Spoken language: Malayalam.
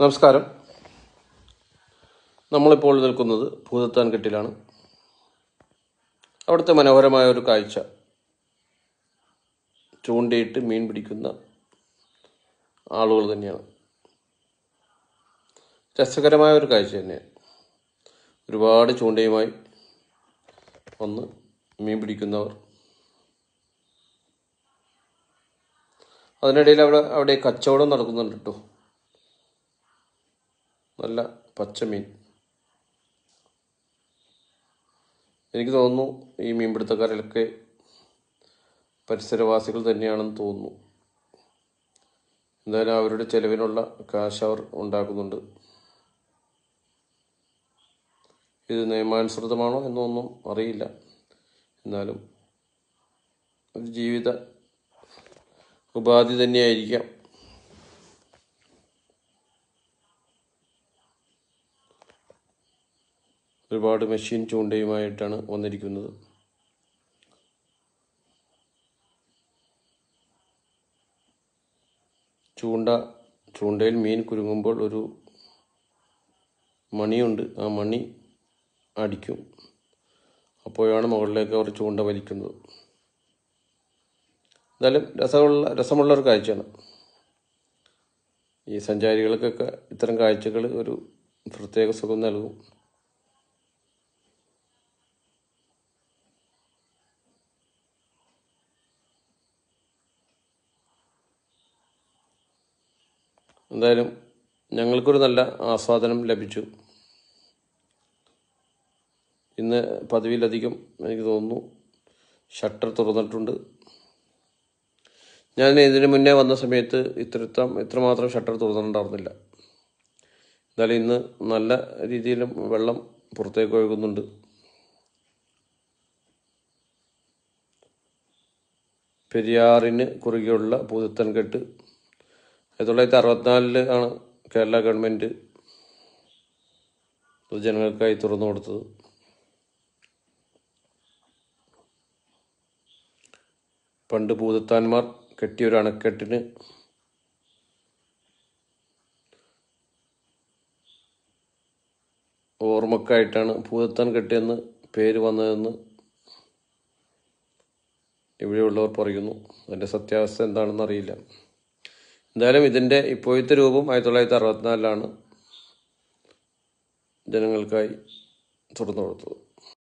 നമസ്കാരം. നമ്മളിപ്പോൾ നിൽക്കുന്നത് ഭൂതത്താൻ കെട്ടിലാണ് അവിടുത്തെ മനോഹരമായ ഒരു കാഴ്ച. ചൂണ്ടയിട്ട് മീൻ പിടിക്കുന്ന ആളുകൾ തന്നെയാണ്. രസകരമായ ഒരു കാഴ്ച തന്നെയാണ്. ഒരുപാട് ചൂണ്ടയുമായി വന്ന് മീൻ പിടിക്കുന്നവർ. അതിനിടയിൽ അവിടെ അവിടെ കച്ചവടം നടക്കുന്നുണ്ട് കേട്ടോ. നല്ല പച്ചമീൻ എനിക്ക് തോന്നുന്നു ഈ മീൻപിടുത്തക്കാരിലൊക്കെ പരിസരവാസികൾ തന്നെയാണെന്ന് തോന്നുന്നു. എന്തായാലും അവരുടെ ചെലവിനുള്ള കാശ് അവർ ഉണ്ടാക്കുന്നുണ്ട്. ഇത് നിയമാനുസൃതമാണോ എന്നൊന്നും അറിയില്ല. എന്നാലും ഒരു ജീവിത ഉപാധി തന്നെയായിരിക്കാം. ഒരുപാട് മെഷീൻ ചൂണ്ടയുമായിട്ടാണ് വന്നിരിക്കുന്നത്. ചൂണ്ട ചൂണ്ടയിൽ മീൻ കുരുങ്ങുമ്പോൾ ഒരു മണിയുണ്ട്. ആ മണി അടിക്കും. അപ്പോഴാണ് മുകളിലേക്ക് അവർ ചൂണ്ട വലിക്കുന്നത്. എന്തായാലും രസമുള്ള രസമുള്ള ഒരു കാഴ്ചയാണ്. ഈ സഞ്ചാരികൾക്കൊക്കെ ഇത്തരം കാഴ്ചകൾ ഒരു പ്രത്യേക സുഖം നൽകും. എന്തായാലും ഞങ്ങൾക്കൊരു നല്ല ആസ്വാദനം ലഭിച്ചു. ഇന്ന് പതിവിലധികം എനിക്ക് തോന്നുന്നു ഷട്ടർ തുറന്നിട്ടുണ്ട്. ഞാൻ ഇതിന് മുന്നേ വന്ന സമയത്ത് ഇത്ര ഇത്രമാത്രം ഷട്ടർ തുറന്നിട്ടുണ്ടായിരുന്നില്ല. എന്തായാലും ഇന്ന് നല്ല രീതിയിലും വെള്ളം പുറത്തേക്ക് ഒഴുകുന്നുണ്ട്. പെരിയാറിന് കുറുകെയുള്ള പൂതത്തൻകെട്ട് തൊള്ളായിരത്തി അറുപത്തിനാലിൽ ആണ് കേരള ഗവൺമെന്റ് പൊതുജനങ്ങൾക്കായി തുറന്നു കൊടുത്തത്. പണ്ട് ഭൂതത്താന്മാർ കെട്ടിയ ഒരു അണക്കെട്ടിന് ഓർമ്മക്കായിട്ടാണ് ഭൂതത്താൻ കെട്ടിയെന്ന് പേര് വന്നതെന്ന് ഇവിടെയുള്ളവർ പറയുന്നു. അതിന്റെ സത്യാവസ്ഥ എന്താണെന്ന് അറിയില്ല എന്തായാലും ഇതിന്റെ ഇപ്പോഴത്തെ രൂപം ആയിരത്തി തൊള്ളായിരത്തി അറുപത്തിനാലിലാണ് ജനങ്ങൾക്കായി തുറന്നു കൊടുത്തത്